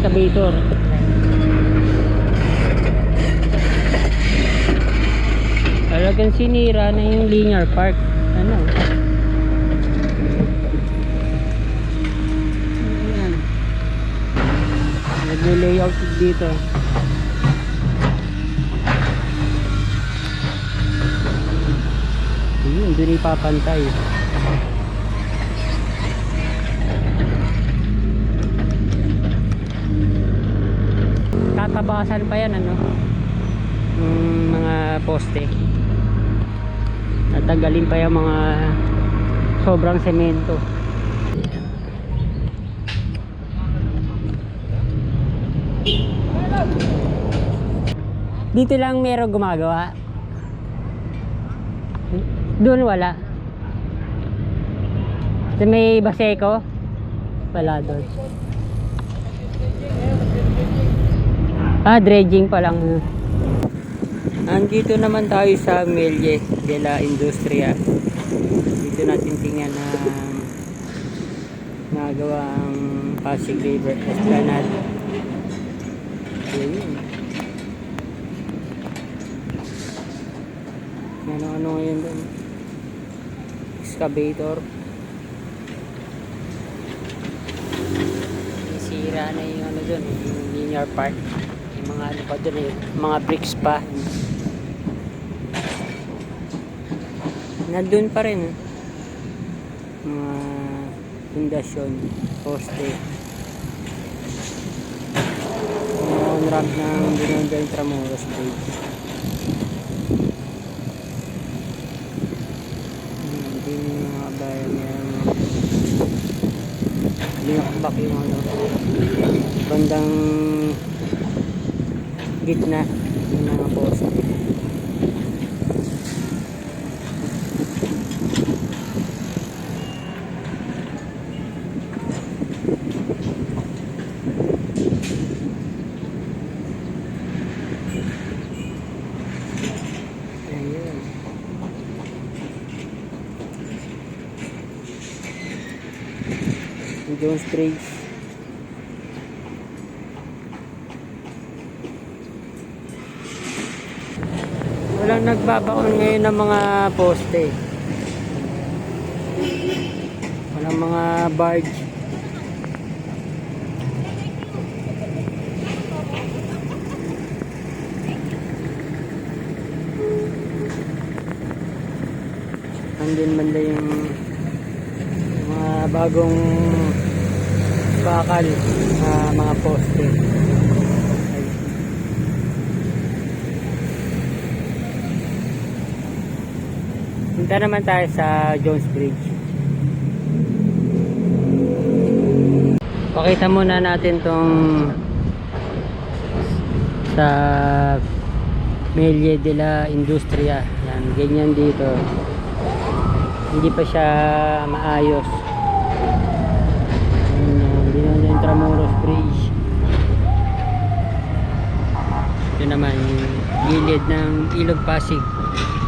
excavator. Talagang sinira na yung linear park. Ano? Ayan. Nag-layout dito. Yun, doon ipapantay. Tatabasan pa yan, ano? Yung mga poste. Tatagalin pa yung mga sobrang semento. Dito lang meron gumagawa. Doon wala. Sa may Baseco? Wala doon. Ah, dredging pa lang. Andito naman tayo sa Melye de la Industria. Dito natin tingnan ang nagawa ang Pasig River Esplanade. Ayun. Ano-ano ngayon doon? Excavator. Sira na yung ano doon, yung linear park. Mga ano pa doon eh, mga bricks pa. Nandun pa rin. Mga pundasyon, poste. On-ramp ng Binondo Intramuros Bridge. Hmm, Hindi yung mga bayan yan. Linakbak yung ano. Bandang gitna ng mga. Yung Jones Bridge. Nagbabaon ngayon ng mga poste. Walang mga barge. Andun banda yung mga bagong bakal na mga poste. Ay. Punta naman tayo sa Jones Bridge. Pakita muna natin tong sa Melie de la Industria. Yan, ganyan dito. Hindi pa siya maayos. Ayun, Hindi na yung Tramuros Bridge. Ito naman, gilid ng Ilog Pasig.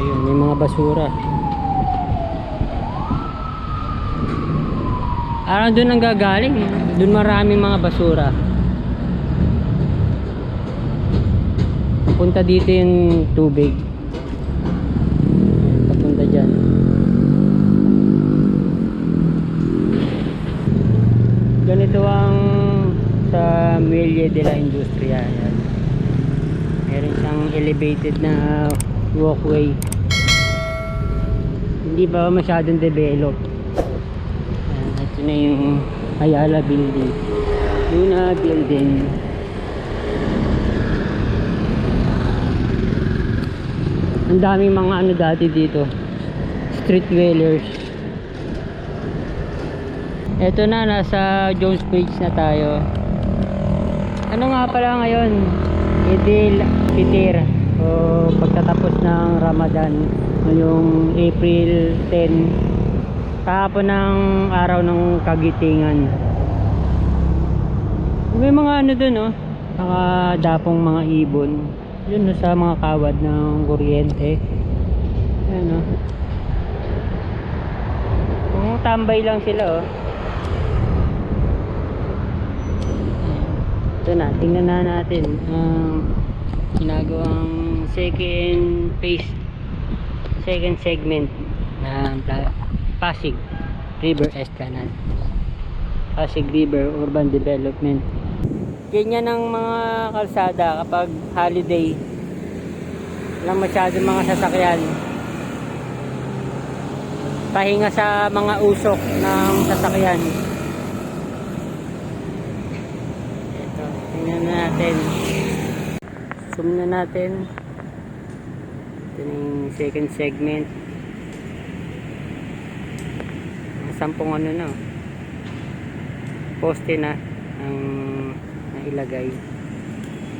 Ayun, may mga basura. Parang doon ang gagaling. eh. Doon maraming mga basura. Punta dito yung tubig. Papunta dyan. Ganito ang sa Melie de la Industria. Ayan. Meron siyang elevated na walkway. Hindi pa masyadong develop. Na yung Ayala Building. Luna Building. Ang daming mga ano dati dito. Street dwellers. Ito na, nasa Jones Bridge na tayo. Ano nga pala ngayon? Idil Fitir. O pagtatapos ng Ramadan ngayong April 10 kahapon ng araw ng kagitingan. May mga ano dun oh. Mga dapong mga ibon. Yun no, sa mga kawad ng kuryente. Ayan oh. Kung tambay lang sila oh. Ito na tingnan na natin um, ginagawang second phase second segment ng Pla- Pasig River Esplanade. Pasig River Urban Development. Ganyan ang mga kalsada kapag holiday. Walang masyadong mga sasakyan. Pahinga sa mga usok ng sasakyan. Ito tingnan na natin. Zoom na natin. Ito second segment Mga sampung ano na. Poste na ang nailagay.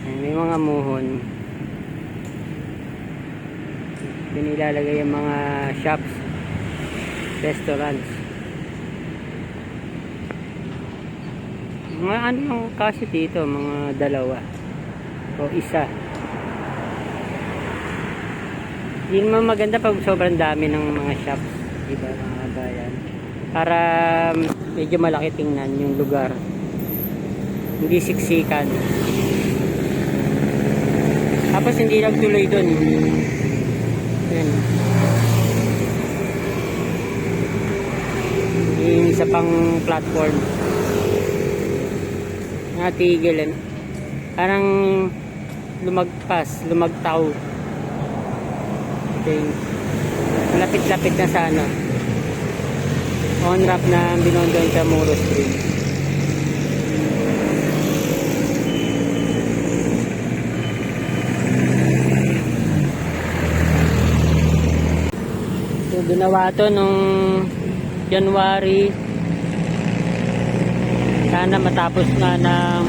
Ayan, may mga muhon. Doon ilalagay yung mga shops restaurants. Mga ano lang kasi dito mga dalawa o isa. Hindi naman maganda pag sobrang dami ng mga shops diba mga para medyo malaki tingnan yung lugar. Hindi siksikan. Tapos hindi lang tuloy dun. Yan yung isa pang platform. Natigil ano parang lumagpas lumagtaw. Okay. Lapit-lapit na sa ano on ramp na binondon sa Moro Street. So ginawa to nung January. Sana matapos na ng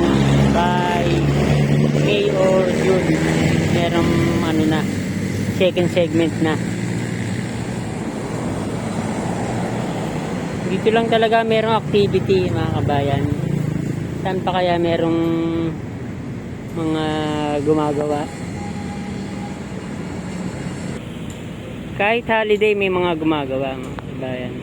by May or June. Merong ano na second segment na dito lang talaga merong activity mga kabayan. Saan pa kaya merong mga gumagawa? Kahit holiday may mga gumagawa mga kabayan.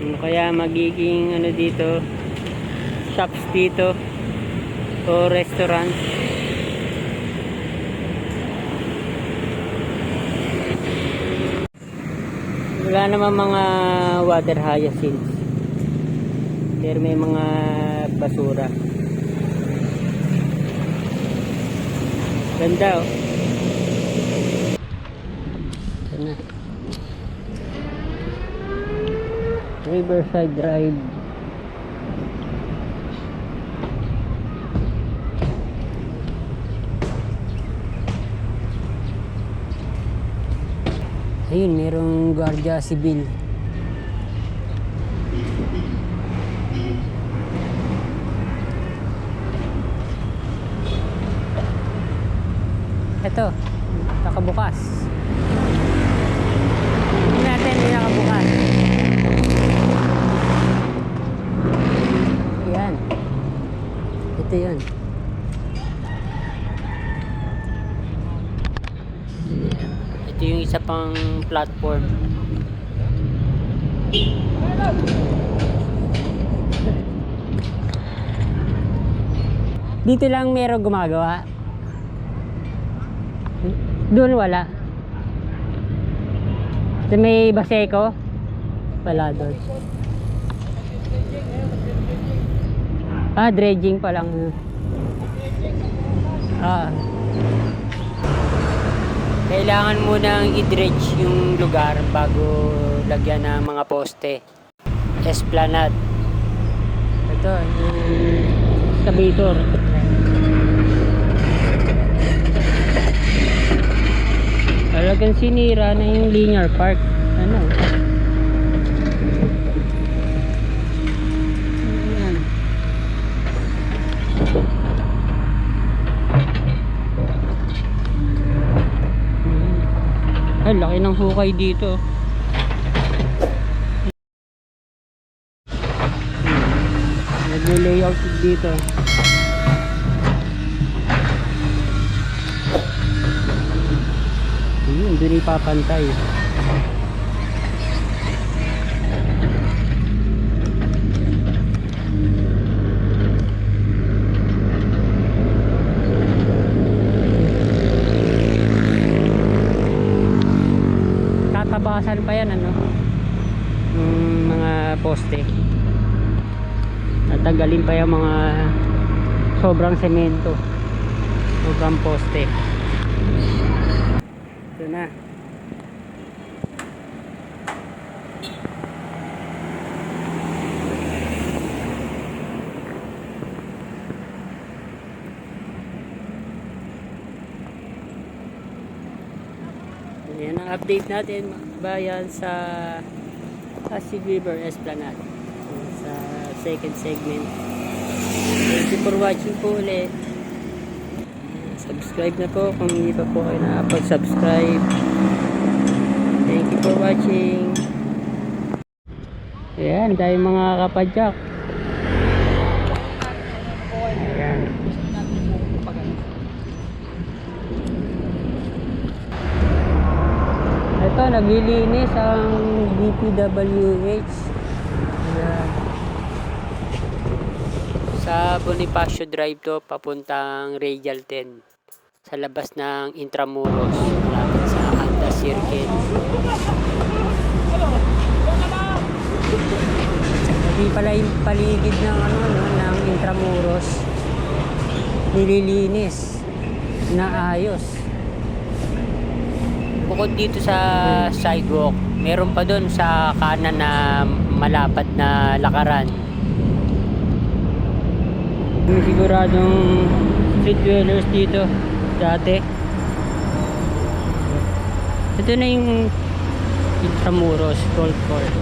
Ano kaya magiging ano dito shops dito? O restaurant wala naman mga water hyacinths. Pero may mga basura. Ganda oh. Riverside Drive Ayun, merong Guardia Civil. Ito, nakabukas. Tingnan natin, hindi nakabukas. Ayan. Ito yun. Ito yung isa pang platform. Dito lang meron gumagawa. Doon wala. Sa may Baseco? Wala doon. Ah, dredging pa lang. Ah. Kailangan mo nang i-dredge yung lugar bago lagyan ng mga poste. Esplanade. Ito, yung excavator. Talagang sinira na yung linear park. Ano? Ay, laki ng hukay dito. Nag-layout dito. Ayun, doon ipapantay. Kalakasan pa yan ano. Yung mga poste. Natanggalin pa yung mga sobrang semento. Sobrang poste. Ito na. Update natin bayan sa Pasig River Esplanade sa second segment. Thank you for watching po ulit. Subscribe na po kung hindi pa po kayo nakapag-subscribe. Thank you for watching. Ayan, dahil mga kapadyak. Ayan. Naglilinis ang DPWH. Ayan. Sa Bonifacio Drive to, papuntang Radial 10. Sa labas ng Intramuros, malapit sa Anda Circle. Hindi pala yung paligid ng ano no, ng Intramuros. Nililinis. Naayos. Bukod dito sa sidewalk, meron pa doon sa kanan na malapad na lakaran. Yung siguradong street dwellers dito dati. Ito na yung Intramuros Golf Course.